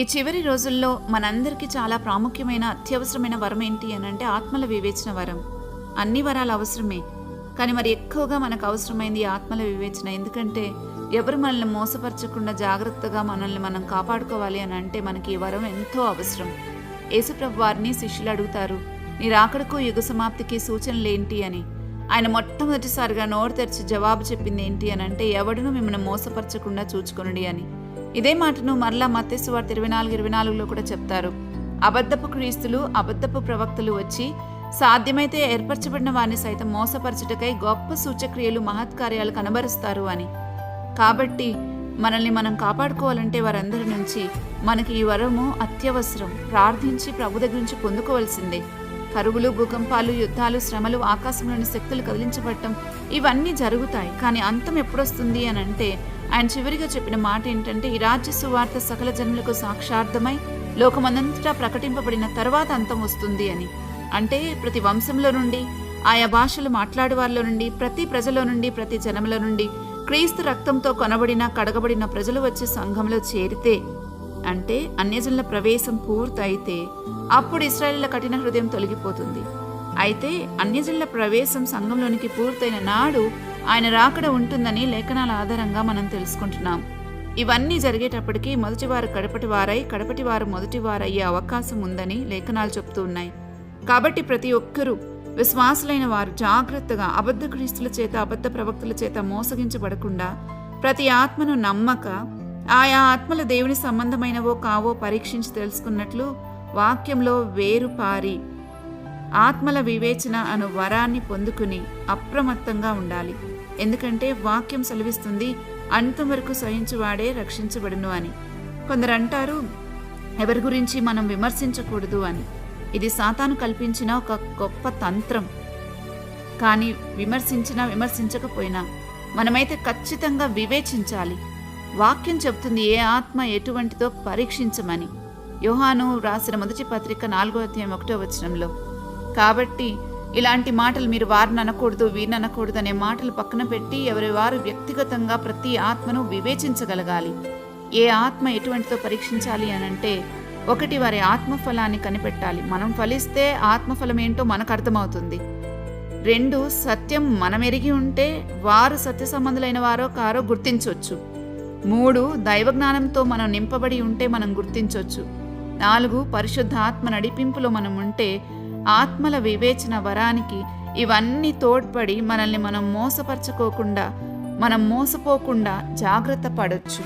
ఈ చివరి రోజుల్లో మనందరికీ చాలా ప్రాముఖ్యమైన అత్యవసరమైన వరం ఏంటి అని అంటే ఆత్మల వివేచన వరం. అన్ని వరాలు అవసరమే. కానీ మరి ఎక్కువగా మనకు అవసరమైంది ఆత్మల వివేచన. ఎందుకంటే ఎవరు మనల్ని మోసపరచకుండా జాగ్రత్తగా మనల్ని మనం కాపాడుకోవాలి అని అంటే మనకి ఈ వరం ఎంతో అవసరం. యేసుప్రభు వారిని శిష్యులు అడుగుతారు నీ రాకడకు యుగ సమాప్తికి సూచనలు ఏంటి అని? ఆయన మొట్టమొదటిసారిగా నోరు తెరిచి జవాబు చెప్పింది ఏంటి అని అంటే ఎవడును మిమ్మల్ని మోసపరచకుండా చూచుకొనుడి అని. ఇదే మాటను మరలా మత్తేసు ఇరవై నాలుగు ఇరవై నాలుగులో కూడా చెప్తారు. అబద్ధపు క్రీస్తులు అబద్ధపు ప్రవక్తలు వచ్చి సాధ్యమైతే ఏర్పరచబడిన వారిని సైతం మోసపరచుటకై గొప్ప సూచక్రియలు మహత్కార్యాలు కనబరుస్తారు అని. కాబట్టి మనల్ని మనం కాపాడుకోవాలంటే వారందరి నుంచి మనకి ఈ వరము అత్యవసరం. ప్రార్థించి ప్రభు దగ్గర నుంచి పొందుకోవాల్సిందే. కరువులు భూకంపాలు యుద్ధాలు శ్రమలు ఆకాశంలోని శక్తులు కదిలించబడటం ఇవన్నీ జరుగుతాయి. కానీ అంతం ఎప్పుడొస్తుంది అని అంటే ఆయన చివరిగా చెప్పిన మాట ఏంటంటే ఈ రాజ్య సువార్త సకల జన్మలకు సాక్షార్థమై లోకమందంతటా ప్రకటింపబడిన తర్వాత అంతం వస్తుంది అని. అంటే ప్రతి వంశంలో నుండి ఆయా భాషలు మాట్లాడే వారిలో నుండి ప్రతి ప్రజలో నుండి ప్రతి జనముల నుండి క్రీస్తు రక్తంతో కొనబడిన కడగబడిన ప్రజలు వచ్చి సంఘంలో చేరితే అంటే అన్యజనుల ప్రవేశం పూర్తయితే అప్పుడు ఇస్రాయేళ్ళ కఠిన హృదయం తొలగిపోతుంది. అయితే అన్యజనుల ప్రవేశం సంఘంలోనికి పూర్తయిన నాడు ఆయన రాకడ ఉంటుందని లేఖనాల ఆధారంగా మనం తెలుసుకుంటున్నాం. ఇవన్నీ జరిగేటప్పటికీ మొదటివారు కడపటి వారై కడపటి వారు మొదటి వారయ్యే అవకాశం ఉందని లేఖనాలు చెప్తూ ఉన్నాయి. కాబట్టి ప్రతి ఒక్కరూ విశ్వాసులైన వారు జాగ్రత్తగా అబద్ధ క్రీస్తుల చేత అబద్ధ ప్రవక్తల చేత మోసగించబడకుండా ప్రతి ఆత్మను నమ్మక ఆయా ఆత్మల దేవుని సంబంధమైనవో కావో పరీక్షించి తెలుసుకున్నట్లు వాక్యంలో వేరుపారి ఆత్మల వివేచన అను వరాన్ని పొందుకుని అప్రమత్తంగా ఉండాలి. ఎందుకంటే వాక్యం సెలవిస్తుంది అంతం వరకు సహించువాడే రక్షించబడును అని. కొందరు అంటారు ఎవరి గురించి మనం విమర్శించకూడదు అని. ఇది సాతాను కల్పించిన ఒక గొప్ప తంత్రం. కానీ విమర్శించినా విమర్శించకపోయినా మనమైతే ఖచ్చితంగా వివేచించాలి. వాక్యం చెప్తుంది ఏ ఆత్మ ఎటువంటిదో పరీక్షించమని. యోహాను రాసిన మొదటి పత్రిక నాలుగో అధ్యాయం ఒకటో వచనంలో. కాబట్టి ఇలాంటి మాటలు మీరు వారిని అనకూడదు వీరిని అనకూడదు అనే మాటలు పక్కన పెట్టి ఎవరి వారు వ్యక్తిగతంగా ప్రతి ఆత్మను వివేచించగలగాలి. ఏ ఆత్మ ఎటువంటితో పరీక్షించాలి అని అంటే ఒకటి వారి ఆత్మఫలాన్ని కనిపెట్టాలి. మనం ఫలిస్తే ఆత్మఫలం ఏంటో మనకు అర్థమవుతుంది. రెండు సత్యం మనమెరిగి ఉంటే వారు సత్య సంబంధులైన వారో కారో గుర్తించవచ్చు మూడు దైవజ్ఞానంతో మనం నింపబడి ఉంటే మనం గుర్తించవచ్చు నాలుగు పరిశుద్ధ ఆత్మ నడిపింపులో మనం ఉంటే ఆత్మల వివేచన వరానికి ఇవన్నీ తోడ్పడి మనల్ని మనం మోసపరచుకోకుండా మనం మోసపోకుండా జాగ్రత్త పడొచ్చు.